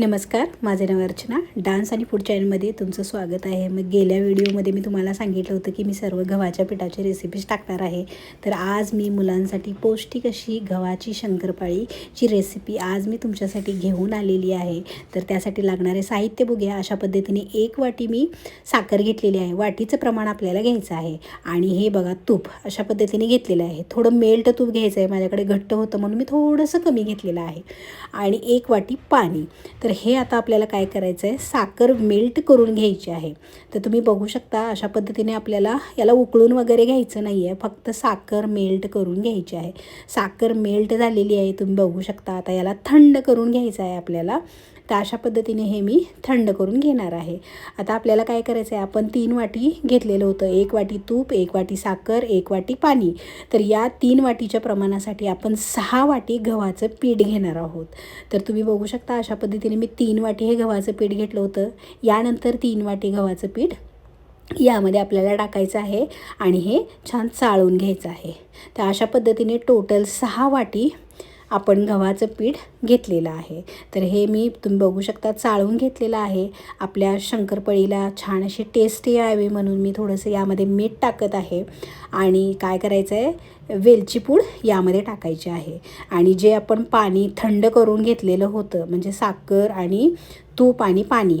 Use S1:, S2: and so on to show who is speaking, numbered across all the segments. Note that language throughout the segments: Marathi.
S1: नमस्कार माझे नाव अर्चना. डान्स आणि फूड चॅनलमध्ये तुमचं स्वागत आहे. मग गेल्या व्हिडिओमध्ये मी तुम्हाला सांगितलं होतं की मी सर्व गव्हाच्या पिठाची रेसिपीज टाकणार आहे. तर आज मी मुलांसाठी पौष्टिक अशी गव्हाची शंकरपाळीची रेसिपी आज मी तुमच्यासाठी घेऊन आलेली आहे. तर त्यासाठी लागणारे साहित्य बघूया. अशा पद्धतीने एक वाटी मी साखर घेतलेली आहे. वाटीचं प्रमाण आपल्याला घ्यायचं आहे. आणि हे बघा तूप अशा पद्धतीने घेतलेलं आहे. थोडं मेल्ट तूप घ्यायचं आहे. माझ्याकडे घट्ट होतं म्हणून मी थोडंसं कमी घेतलेलं आहे. आणि एक वाटी पाणी. तर तर हे आता आपल्याला काय करायचं आहे? साखर मेल्ट करून घ्यायची आहे. तर तुम्ही बघू शकता अशा पद्धतीने आपल्याला याला उकळून वगैरे घ्यायचं नाही आहे फक्त साखर मेल्ट करून घ्यायची आहे. साखर मेल्ट झालेली आहे तुम्ही बघू शकता. आता याला थंड करून घ्यायचं आहे आपल्याला. तर अशा पद्धतीने हे मी थंड करून घेणार आहे. आता आपल्याला काय करायचं आहे आपण तीन वाटी घेतलेलं होतं. एक वाटी तूप एक वाटी साखर एक वाटी पाणी. तर या तीन वाटीच्या प्रमाणासाठी आपण सहा वाटी गव्हाचं पीठ घेणार आहोत. तर तुम्ही बघू शकता अशा पद्धतीने मी तीन वाटी हे गव्हाचं पीठ घेतलं होतं. यानंतर तीन वाटी गव्हाचं पीठ यामध्ये आपल्याला टाकायचं आहे आणि हे छान चाळून घ्यायचं आहे. तर अशा पद्धतीने टोटल सहा वाटी आपण गव्हाचं पीठ घेतलेलं आहे. तर हे मी तुम्ही बघू शकता चाळून घेतलेलं आहे. आपल्या शंकरपळीला छान अशी टेस्ट यावी म्हणून मी थोडंसं यामध्ये मीठ टाकत आहे. आणि काय करायचं आहे वेलची पूड यामध्ये टाकायची आहे. आणि जे आपण पाणी थंड करून घेतलेलं होतं म्हणजे साखर आणि तूप आणि पाणी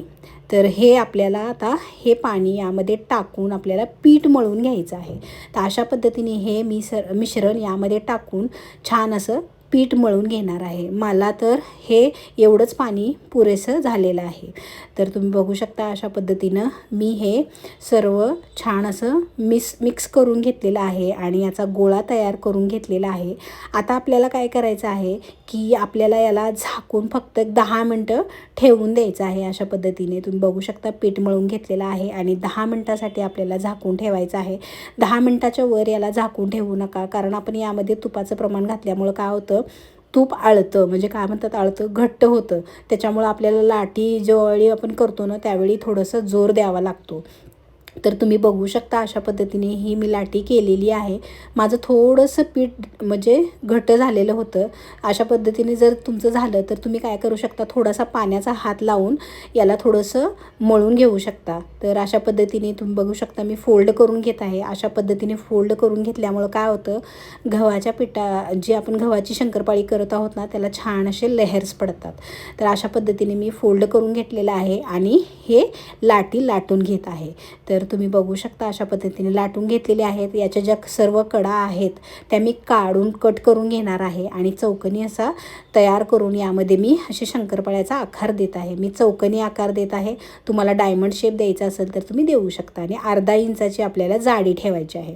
S1: तर हे आपल्याला आता हे पाणी यामध्ये टाकून आपल्याला पीठ मळून घ्यायचं आहे. तर अशा पद्धतीने हे मी सर मिश्रण यामध्ये टाकून छान असं पीठ मळून घेणार आहे. मला तर हे एवढंच पाणी पुरेसं झालेलं आहे. तर तुम्ही बघू शकता अशा पद्धतीनं मी हे सर्व छान असं मिस मिक्स करून घेतलेलं आहे आणि याचा गोळा तयार करून घेतलेला आहे. आता आपल्याला काय करायचं आहे की आपल्याला याला झाकून फक्त एक दहा मिनटं ठेवून द्यायचं आहे अशा पद्धतीने. तुम्ही बघू शकता पीठ मळून घेतलेलं आहे आणि दहा मिनटासाठी आपल्याला झाकून ठेवायचं आहे. दहा मिनटाच्या वर याला झाकून ठेवू नका कारण आपण यामध्ये तुपाचं प्रमाण घातल्यामुळं काय होतं तूप आळतं म्हणजे काय म्हणतात आळतं घट्ट होतं. त्याच्यामुळं आपल्याला लाटी ज्यावेळी आपण करतो ना त्यावेळी थोडंसं जोर द्यावा लागतो. तर तुम्ही बघू शकता अशा पद्धतीने ही मी लाटी केलेली आहे. माझं थोडंसं पीठ म्हणजे घट्ट झालेलं होतं. अशा पद्धतीने जर तुमचं झालं तर तुम्ही काय करू शकता थोडासा पाण्याचा हात लावून याला थोडंसं मळून घेऊ शकता. तर अशा पद्धतीने तुम्ही बघू शकता मी फोल्ड करून घेत आहे. अशा पद्धतीने फोल्ड करून घेतल्यामुळं काय होतं गव्हाच्या पिठा जी आपण गव्हाची शंकरपाळी करत आहोत ना त्याला छान असे लेहर्स पडतात. तर अशा पद्धतीने मी फोल्ड करून घेतलेलं आहे आणि हे लाटी लाटून घेत आहे. तर तर तुम्ही बघू शकता अशा पद्धतीने. लाटून घेतलेले आहेत. याच्या ज्या सर्व कडा आहेत त्या मी काढून कट करून घेणार आहे. आणि चौकनी असा तयार करून यामध्ये मी असे शंकरपाळ्याचा आकार देत आहे. मी चौकनी आकार देत आहे. तुम्हाला डायमंड शेप द्यायचा असेल तर तुम्ही देऊ शकता. आणि अर्धा इंचाची आपल्याला जाडी ठेवायची आहे.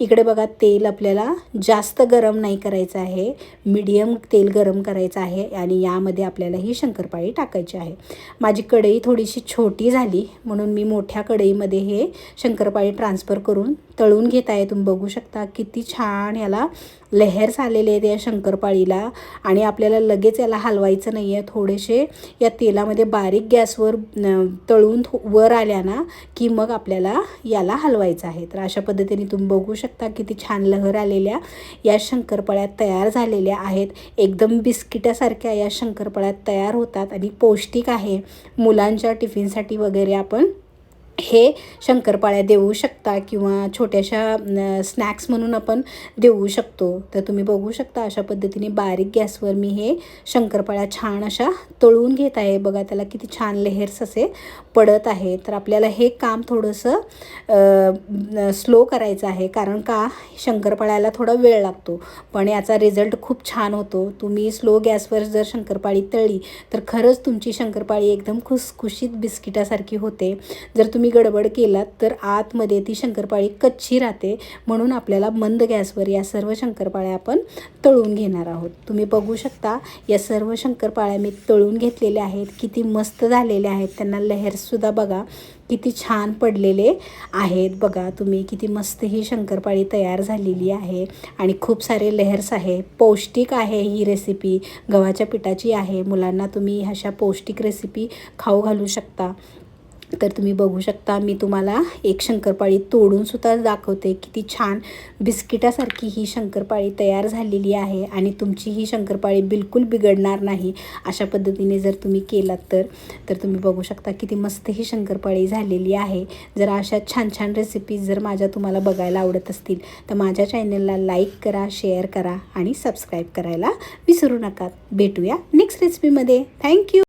S1: इकडे बघा तेल आपल्याला जास्त गरम नाही करायचं आहे. मीडियम तेल गरम करायचं आहे. आणि यामध्ये आपल्याला ही शंकरपाळी टाकायची आहे. माझी कढई थोडीशी छोटी झाली. म्हणून मी मोठ्या कढईमध्ये हे शंकरपाळी ट्रान्सफर करून तळून घेत आहे. तुम्ही बघू शकता किती छान याला लेहर्स आलेले आहेत या शंकरपाळीला. आणि आपल्याला लगेच याला हलवायचं नाही आहे थोडेसे या तेलामध्ये बारीक गॅसवर तळून वर आल्या ना की मग आपल्याला याला हलवायचं आहे. तर अशा पद्धतीने तुम्ही बघू शकता किती छान लहर आलेल्या या शंकरपाळ्या तयार झालेल्या आहेत. एकदम बिस्किटासारख्या या शंकरपाळ्या तयार होतात. आणि पौष्टिक आहे. मुलांच्या टिफिनसाठी वगैरे आपण हे शंकरपाळ्या देऊ शकता किंवा छोट्याशा स्नॅक्स म्हणून आपण देऊ शकतो. तर तुम्ही बघू शकता अशा पद्धतीने बारीक गॅसवर मी हे शंकरपाळ्या छान अशा तळून घेत आहे. बघा त्याला किती छान लेहर्स असे पडत आहे. तर आपल्याला हे काम थोडंसं स्लो करायचं आहे. कारण का? शंकरपाळ्याला थोडा वेळ लागतो. पण याचा रिझल्ट खूप छान होतो. तुम्ही स्लो गॅसवर जर शंकरपाळी तळली तर खरंच तुमची शंकरपाळी एकदम खुसखुशीत बिस्किटासारखी होते. जर तुम्ही तुम्ही गडबड केलात तर आतमध्ये ती शंकरपाळी कच्ची राहते. म्हणून आपल्याला मंद गॅसवर या सर्व शंकरपाळ्या आपण तळून घेणार आहोत. तुम्ही बघू शकता या सर्व शंकरपाळ्या मी तळून घेतलेल्या आहेत. किती मस्त झालेल्या आहेत. त्यांना लेहरसुद्धा बघा किती छान पडलेले आहेत. बघा तुम्ही किती मस्त ही शंकरपाळी तयार झालेली आहे. आणि खूप सारे लेहर्स आहे. पौष्टिक आहे ही रेसिपी गव्हाच्या पिठाची आहे. मुलांना तुम्ही अशा पौष्टिक रेसिपी खाऊ घालू शकता. तर तुम्ही बघू शकता मी तुम्हाला एक शंकरपाळी तोडूनसुद्धा दाखवते. किती छान बिस्किटासारखी ही शंकरपाळी तयार झालेली आहे आणि तुमची ही शंकरपाळी बिलकुल बिघडणार नाही अशा पद्धतीने जर तुम्ही केलात तर. तर तुम्ही बघू शकता किती मस्त ही शंकरपाळी झालेली आहे. जर अशा छान छान रेसिपीज जर माझ्या तुम्हाला बघायला आवडत असतील तर माझ्या चॅनलला लाईक करा शेअर करा आणि सबस्क्राईब करायला विसरू नका. भेटूया नेक्स्ट रेसिपीमध्ये थँक्यू